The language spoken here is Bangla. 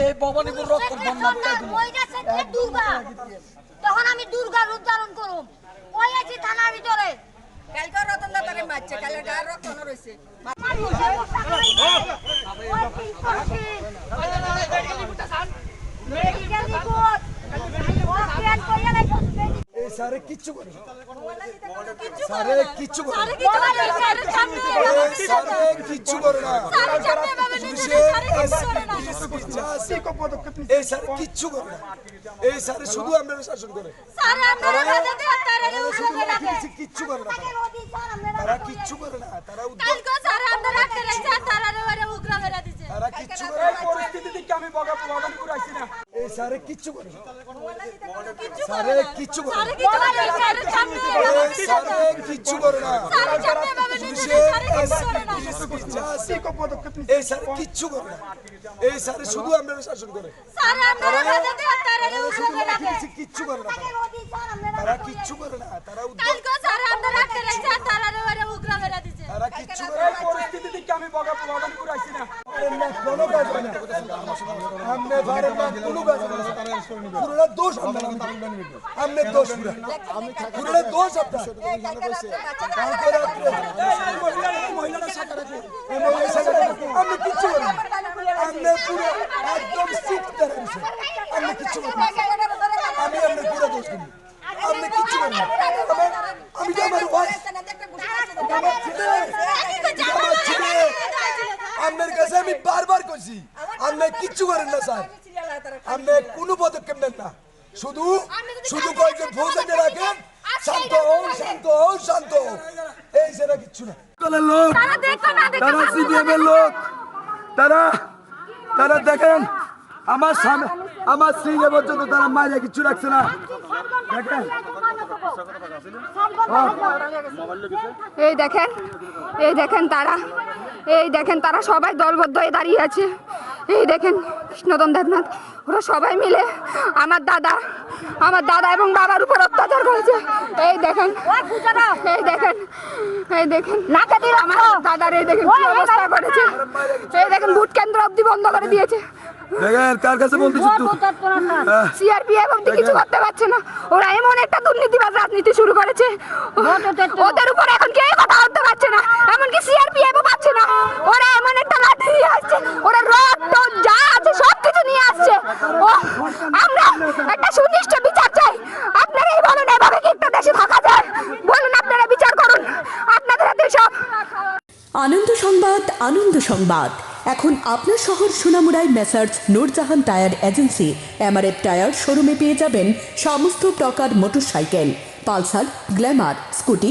এই ভবানীপুর রক্ত বন্যা তখন আমি দুর্গা উচ্চারণ করুম ওই আছি থানার ভিতরে কালকে রতন দাতারে মারছে কালের গায়ের রক্ত রয়েছে মেডিকেল স্যারে কিচ্ছু করে না। স্যারে কিচ্ছু করে স্যারে কিচ্ছু করে না এই স্যারে কিচ্ছু করে না এই স্যারে শুধু আমরা শাসন করে কিচ্ছু করে না তারা। কিচ্ছু করে না তারা উদ্যোগ তারা কিচ্ছু করে পরিস্থিতি আমি বগা বগানপুর আইছি না এই স্যারে কিচ্ছু করে না। স্যারে কিচ্ছু করে স্যারে কিচ্ছু করে না। এই স্যারে কিচ্ছু করে না। এই স্যারে শুধু আমরা শাসন করে। কিচ্ছু করে না। তারা। তারা কিচ্ছু করে না। তারা তারা কিচ্ছু করে পরিস্থিতি আমি বগা বগানপুর আইছি না? পারেন না, কোনো কাজ হয় না। আপনি পারেন দোষ। আপনার দোষ পুরা। দোষ আপনার। কালকে রাত্রে আপনি কিচ্ছু আপনি একদম সিট করে আপনি আমি আপনার পুরো দোষ করি আপনি কিচ্ছু করেন আমি- যে আমার ছেলে, আমার ছেলে, আপনার কাছে আমি বারবার করছি আপনি কিচ্ছু করেন না স্যার। আপনি কোনো পদক্ষেপ নেন না। শুধু শুধু কয়েকজন ফৌজাকে রাখেন। শান্ত হও শান্ত হও শান্ত হও এই সেটা কিচ্ছু না। লোক তারা সিপিএম এর লোক তারা তারা দেখেন আমার সামনে আমার স্ত্রী পর্যন্ত তারা মায়ের কিচ্ছু রাখছে না। দেখেন। এই দেখেন এই দেখেন তারা। এই দেখেন তারা সবাই দলবদ্ধ হয়ে দাঁড়িয়ে আছে। এই দেখেন কৃষ্ণদন দেবনাথ ওরা সবাই মিলে আমার দাদা আমার দাদা এবং বাবার উপর অত্যাচার করেছে। এই দেখেন এই দেখেন এই দেখেন আমার দাদার এই দেখেন কি অবস্থা করেছে। এই দেখেন ভোট কেন্দ্র অবধি বন্ধ করে দিয়েছে। দেখেন কার কাছে বলতেছি সিআরপিএফ অব্দি কিছু করতে পারছে না। ওরা এমন একটা দুর্নীতিবাজ রাজনীতি শুরু করেছে। ওদের উপর এখন কেউ কথা বলতে পারছে না। এমনকি সিআরপিএফ না। ওরা এমন একটা লাঠি নিয়ে আসছে। ওরা টড যা আছে নিয়ে আসছে। ও, আমরা একটা বিচার চাই। আপনারাই বলুন এভাবে কি একটা দেশে থাকা যায়? বলুন আপনারা বিচার করুন। আপনাদের হাতে সব আনন্দ সংবাদ আনন্দ সংবাদ। এখন আপনার শহর সোনামুড়ায় Messrs Nurjahan tyre agency. MRF tyre শোরুমে পেয়ে যাবেন সমস্ত প্রকার মোটরসাইকেল। Pulsar, Glamour, scooty